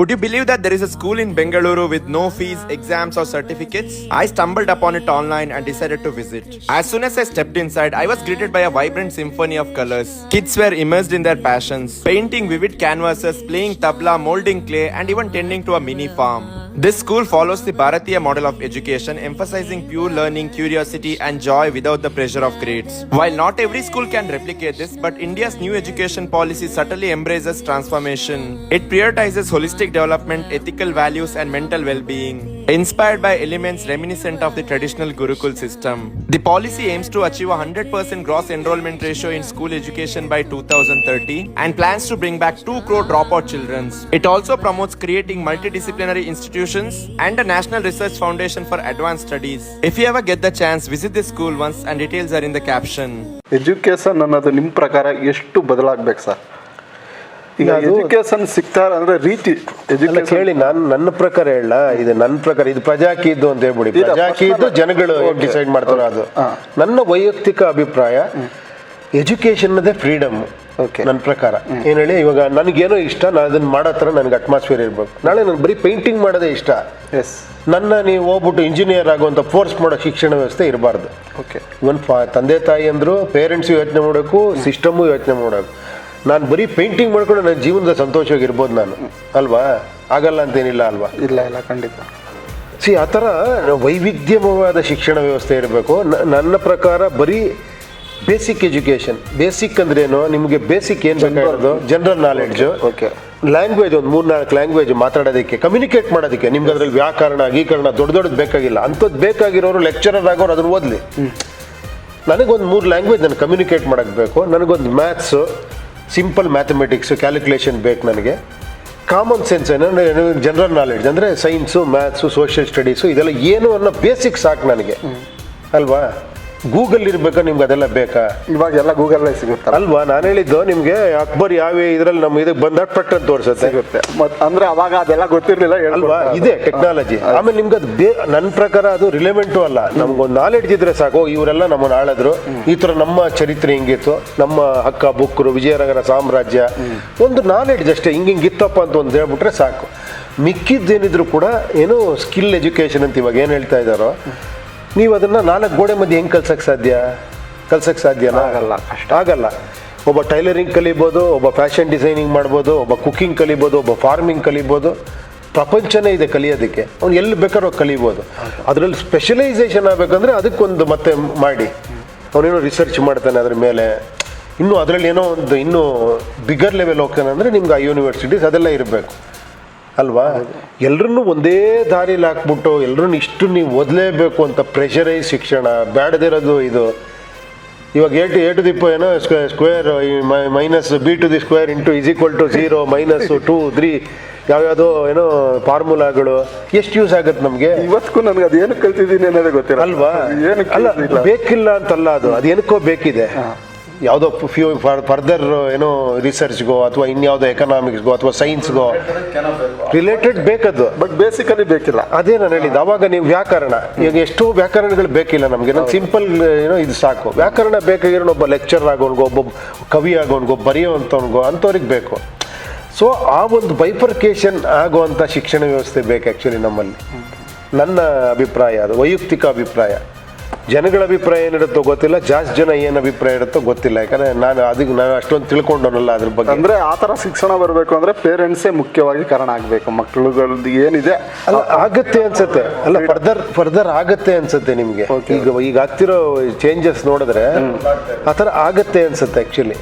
Would you believe that there is a school in Bengaluru with no fees, exams, or certificates? I stumbled upon it online and decided to visit. As soon as I stepped inside, I was greeted by a vibrant symphony of colors. Kids were immersed in their passions, painting vivid canvases, playing tabla, molding clay, and even tending to a mini farm. This school follows the Bharatiya model of education, emphasizing pure learning, curiosity, and joy without the pressure of grades. While not every school can replicate this, but India's new education policy subtly embraces transformation. It prioritizes holistic development, ethical values, and mental well being. Inspired by elements reminiscent of the traditional Gurukul system, the policy aims to achieve a 100% gross enrollment ratio in school education by 2030 and plans to bring back 2 crore dropout children. It also promotes creating multidisciplinary institutions and a national research foundation for advanced studies. If you ever get the chance, visit this school once and details are in the caption. Education ಅನ್ನೋದು ನಿಮ್ಮ ಪ್ರಕಾರ ಎಷ್ಟು ಬದಲಾಗ್ಬೇಕು sir ಈಗ education ಸಿಗ್ತಾರ ಅಂದ್ರೆ ರೀತಿ ಕೇಳಿ ನಾನು ನನ್ನ ಪ್ರಕಾರ ಹೇಳ ಇದು ನನ್ನ ಪ್ರಕಾರ ಇದು ಪ್ರಜಾಕಿ ಇದ್ದು ಅಂತ ಹೇಳ್ಬಿಡಿ. ಪ್ರಜಾಕಿ ಇದ್ದು ಜನಗಳು. ಡಿಸೈಡ್ ಮಾಡ್ತಾರೆ ಅದು. ನನ್ನ ವೈಯಕ್ತಿಕ ಅಭಿಪ್ರಾಯ ಎಜುಕೇಶನ್ ಅದೇ ಫ್ರೀಡಮ್ ಓಕೆ ನನ್ನ ಪ್ರಕಾರ. ಏನು ಹೇಳಿ ಇವಾಗ ನನಗೇನೋ ಇಷ್ಟ ನಾನು ಅದನ್ನ ಮಾಡೋ ಥರ ನನಗೆ ಅಟ್ಮಾಸ್ಫಿಯರ್ ಇರಬೇಕು ನಾಳೆ ನಾನು ಬರೀ ಪೇಂಟಿಂಗ್ ಮಾಡೋದೇ ಇಷ್ಟ. ಎಸ್ ನನ್ನ ನೀವು ಹೋಗ್ಬಿಟ್ಟು ಇಂಜಿನಿಯರ್ ಆಗುವಂಥ ಫೋರ್ಸ್ ಮಾಡೋ ಶಿಕ್ಷಣ ವ್ಯವಸ್ಥೆ ಇರಬಾರ್ದು. ಓಕೆ ಇವನ್ ಫಾ ತಂದೆ ತಾಯಿ ಅಂದರು ಪೇರೆಂಟ್ಸ್ ಯೋಚನೆ ಮಾಡಬೇಕು ಸಿಸ್ಟಮು ಯೋಚನೆ ಮಾಡಬೇಕು. ನಾನು ಬರೀ ಪೇಂಟಿಂಗ್ ಮಾಡ್ಕೊಂಡು ನನ್ನ ಜೀವನದ ಸಂತೋಷವಾಗಿರ್ಬೋದು ನಾನು. ಅಲ್ವಾ? ಆಗಲ್ಲ ಅಂತೇನಿಲ್ಲ ಅಲ್ವಾ? ಇಲ್ಲ ಇಲ್ಲ ಖಂಡಿತ. ಸಿ ಆ ಥರ ವೈವಿಧ್ಯಮಯವಾದ ಶಿಕ್ಷಣ ವ್ಯವಸ್ಥೆ ಇರಬೇಕು. ನನ್ನ ಪ್ರಕಾರ ಬರೀ ಬೇಸಿಕ್ ಎಜುಕೇಷನ್ ಬೇಸಿಕ್ ಅಂದ್ರೇನು? ನಿಮಗೆ ಬೇಸಿಕ್ ಏನು ಬೇಕಾಗಿರೋದು? ಜನರಲ್ ನಾಲೆಡ್ಜು ಓಕೆ ಲ್ಯಾಂಗ್ವೇಜ್ ಒಂದು ಮೂರು ನಾಲ್ಕು ಲ್ಯಾಂಗ್ವೇಜ್ ಮಾತಾಡೋದಕ್ಕೆ ಕಮ್ಯುನಿಕೇಟ್ ಮಾಡೋದಕ್ಕೆ. ನಿಮ್ಗೆ ಅದ್ರಲ್ಲಿ ವ್ಯಾಕರಣ ಗೀಕರಣ ದೊಡ್ಡ ದೊಡ್ಡದು ಬೇಕಾಗಿಲ್ಲ. ಅಂಥದ್ದು ಬೇಕಾಗಿರೋರು ಲೆಕ್ಚರರ್ ಆಗೋರು ಅದನ್ನು ಓದಲಿ. ನನಗೊಂದು ಮೂರು ಲ್ಯಾಂಗ್ವೇಜ್ ನಾನು ಕಮ್ಯುನಿಕೇಟ್ ಮಾಡೋಕ್ಕೆ ಬೇಕು. ನನಗೊಂದು ಮ್ಯಾಥ್ಸು ಸಿಂಪಲ್ ಮ್ಯಾಥಮೆಟಿಕ್ಸು ಕ್ಯಾಲ್ಕುಲೇಷನ್ ಬೇಕು ನನಗೆ. ಕಾಮನ್ ಸೆನ್ಸ್ ಏನಂದರೆ ಜನರಲ್ ನಾಲೆಡ್ಜ್ ಅಂದರೆ ಸೈನ್ಸು ಮ್ಯಾಥ್ಸು ಸೋಷಿಯಲ್ ಸ್ಟಡೀಸು ಇದೆಲ್ಲ ಏನು ಅನ್ನೋ ಬೇಸಿಕ್ ಸಾಕು ನನಗೆ. ಅಲ್ವಾ? ಗೂಗಲ್ ಇರಬೇಕಾ ನಿಮ್ಗೆ ಅದೆಲ್ಲ ಬೇಕಾ? ಇವಾಗ ಎಲ್ಲ ಗೂಗಲ್ ಸಿಗುತ್ತೆ ಅಲ್ವಾ? ನಾನು ಹೇಳಿದ್ದು ನಿಮಗೆ ಅಕ್ಬರ್ ಯಾವ ಇದ್ರಲ್ಲಿ ನಮ್ಮ ಇದಕ್ಕೆ ಬಂದ ಪಟ್ ಅಂತ ತೋರಿಸುತ್ತೆ. ಸಿಗುತ್ತೆ. ಮತ್ ಅಂದ್ರೆ ಅವಾಗ ಅದೆಲ್ಲ ಗೊತ್ತಿರ್ಲಿಲ್ಲ ಅಲ್ವಾ? ಇದೆ ಟೆಕ್ನಾಲಜಿ ಆಮೇಲೆ ನಿಮ್ಗೆ ಅದು ಬೇ ನನ್ನ ಪ್ರಕಾರ ಅದು ರಿಲೆವೆಂಟು ಅಲ್ಲ. ನಮ್ಗೊಂದು ನಾಲೆಡ್ಜ್ ಇದ್ರೆ ಸಾಕು. ಇವರೆಲ್ಲ ನಮ್ಮನ್ನ ಆಳಿದ್ರು. ಈ ಥರ ನಮ್ಮ ಚರಿತ್ರೆ ಹಿಂಗಿತ್ತು. ನಮ್ಮ ಹಕ್ಕ ಬುಕ್ಕರು ವಿಜಯನಗರ ಸಾಮ್ರಾಜ್ಯ. ಒಂದು ನಾಲೆಡ್ಜ್ ಅಷ್ಟೇ. ಹಿಂಗೆ ಇತ್ತಪ್ಪ ಅಂತ ಒಂದು ಹೇಳ್ಬಿಟ್ರೆ ಸಾಕು. ಮಿಕ್ಕಿದ್ದೇನಿದ್ರು ಕೂಡ ಏನು ಸ್ಕಿಲ್ ಎಜುಕೇಷನ್ ಅಂತ ಇವಾಗ ಏನು ಹೇಳ್ತಾ ಇದ್ದಾರೋ ನೀವು ಅದನ್ನು ನಾಲ್ಕು ಗೋಡೆ ಮಧ್ಯೆ ಹೆಂಗೆ ಕಲ್ಸಕ್ಕೆ ಸಾಧ್ಯ? ಕಲ್ಸಕ್ಕೆ ಸಾಧ್ಯನಾ? ಆಗಲ್ಲ, ಕಷ್ಟ. ಆಗಲ್ಲ. ಒಬ್ಬ ಟೈಲರಿಂಗ್ ಕಲಿಬೋದು ಒಬ್ಬ ಫ್ಯಾಷನ್ ಡಿಸೈನಿಂಗ್ ಮಾಡ್ಬೋದು ಒಬ್ಬ ಕುಕ್ಕಿಂಗ್ ಕಲಿಬೋದು ಒಬ್ಬ ಫಾರ್ಮಿಂಗ್ ಕಲಿಬೋದು. ಪ್ರಪಂಚನೇ ಇದೆ ಕಲಿಯೋದಕ್ಕೆ. ಅವ್ನು ಎಲ್ಲಿ ಬೇಕಾದ್ರೂ ಕಲಿಬೋದು. ಅದರಲ್ಲಿ ಸ್ಪೆಷಲೈಸೇಷನ್ ಆಗಬೇಕಂದ್ರೆ ಅದಕ್ಕೊಂದು ಮತ್ತೆ ಮಾಡಿ. ಅವನೇನೋ ರಿಸರ್ಚ್ ಮಾಡ್ತಾನೆ ಅದ್ರ ಮೇಲೆ. ಇನ್ನು ಅದರಲ್ಲಿ ಏನೋ ಒಂದು ಇನ್ನೂ ಬಿಗರ್ ಲೆವೆಲ್ ಹೋಗ್ತಾನೆ ಅಂದರೆ ನಿಮ್ಗೆ ಆ ಯೂನಿವರ್ಸಿಟೀಸ್ ಅದೆಲ್ಲ ಇರಬೇಕು. ಅಲ್ವಾ? ಎಲ್ಲರನ್ನೂ ಒಂದೇ ದಾರಿಲಿ ಹಾಕ್ಬಿಟ್ಟು ಎಲ್ಲರೂ ಇಷ್ಟು ನೀವು ಓದಲೇಬೇಕು ಅಂತ ಪ್ರೆಷರೈಸ್ ಶಿಕ್ಷಣ ಬೇಡದಿರೋದು ಇದು. ಇವಾಗ ಏ ಟು ಎ ಟು ದಿಪ್ಪ ಏನೋ square minus B to the square into is equal to zero minus two three ಯಾವ್ಯಾವುದೋ ಏನೋ ಫಾರ್ಮುಲಾಗಳು ಎಷ್ಟು ಯೂಸ್ ಆಗುತ್ತೆ ನಮಗೆ? ಇವತ್ತು ನನಗೆ ಅದೇನು ಕಲ್ತಿದ್ದೀನಿ ಅನ್ನೋದೇ ಗೊತ್ತಿಲ್ಲ ಅಲ್ವಾ? ಏನು ಅಲ್ಲ ಬೇಕಿಲ್ಲ ಅಂತಲ್ಲ ಅದು. ಅದೇನಕ್ಕೋ ಬೇಕಿದೆ. ಯಾವುದೋ ಫ್ಯೂ ಫರ್ದರ್ ಏನೋ ರಿಸರ್ಚ್ಗೋ ಅಥವಾ ಇನ್ಯಾವುದೋ ಎಕನಾಮಿಕ್ಸ್ಗೋ ಅಥವಾ ಸೈನ್ಸ್ಗೋ ರಿಲೇಟೆಡ್ ಬೇಕದು ಬಟ್ ಬೇಸಿಕಲಿ ಬೇಕಿಲ್ಲ. ಅದೇ ನಾನು ಹೇಳಿದ್ದು ಅವಾಗ ನೀವು ವ್ಯಾಕರಣ. ಈಗ ಎಷ್ಟೋ ವ್ಯಾಕರಣಗಳು ಬೇಕಿಲ್ಲ ನಮಗೆ. ನಾನು ಸಿಂಪಲ್ ಏನೋ ಇದು ಸಾಕು. ವ್ಯಾಕರಣ ಬೇಕಾಗಿರೋ ಒಬ್ಬ ಲೆಕ್ಚರ್ ಆಗೋನ್ಗೋ ಒಬ್ಬ ಕವಿ ಆಗೋನ್ಗೋ ಬರೆಯುವಂಥವ್ನಿಗೋ ಅಂಥವ್ರಿಗೆ ಬೇಕು. ಸೊ ಆ ಒಂದು ಬೈಫರ್ಕೇಶನ್ ಆಗುವಂಥ ಶಿಕ್ಷಣ ವ್ಯವಸ್ಥೆ ಬೇಕು ಆ್ಯಕ್ಚುಲಿ ನಮ್ಮಲ್ಲಿ. ನನ್ನ ಅಭಿಪ್ರಾಯ ಅದು ವೈಯಕ್ತಿಕ ಅಭಿಪ್ರಾಯ. ಜನಗಳ ಅಭಿಪ್ರಾಯ ಏನಿರುತ್ತೋ ಗೊತ್ತಿಲ್ಲ. ಜಾಸ್ತಿ ಜನ ಏನು ಅಭಿಪ್ರಾಯ ಇರುತ್ತೋ ಗೊತ್ತಿಲ್ಲ. ಯಾಕಂದ್ರೆ ನಾನು ಅದಕ್ಕೆ ನಾನು ಅಷ್ಟೊಂದು ತಿಳ್ಕೊಂಡವನಲ್ಲ ಅದ್ರ ಬಗ್ಗೆ. ಅಂದ್ರೆ ಆ ತರ ಶಿಕ್ಷಣ ಬರಬೇಕು ಅಂದ್ರೆ ಪೇರೆಂಟ್ಸೇ ಮುಖ್ಯವಾಗಿ ಕಾರಣ ಆಗ್ಬೇಕು. ಮಕ್ಕಳುಗಳದ್ದು ಏನಿದೆ ಅಲ್ಲ ಆಗತ್ತೆ ಅನ್ಸುತ್ತೆ. ಅಲ್ಲ ಫರ್ದರ್ ಫರ್ದರ್ ಆಗತ್ತೆ ಅನ್ಸುತ್ತೆ ನಿಮಗೆ. ಈಗ ಈಗ ಆಗ್ತಿರೋ ಚೇಂಜಸ್ ನೋಡಿದ್ರೆ ಆ ಥರ ಆಗತ್ತೆ ಅನ್ಸುತ್ತೆ ಆಕ್ಚುಲಿ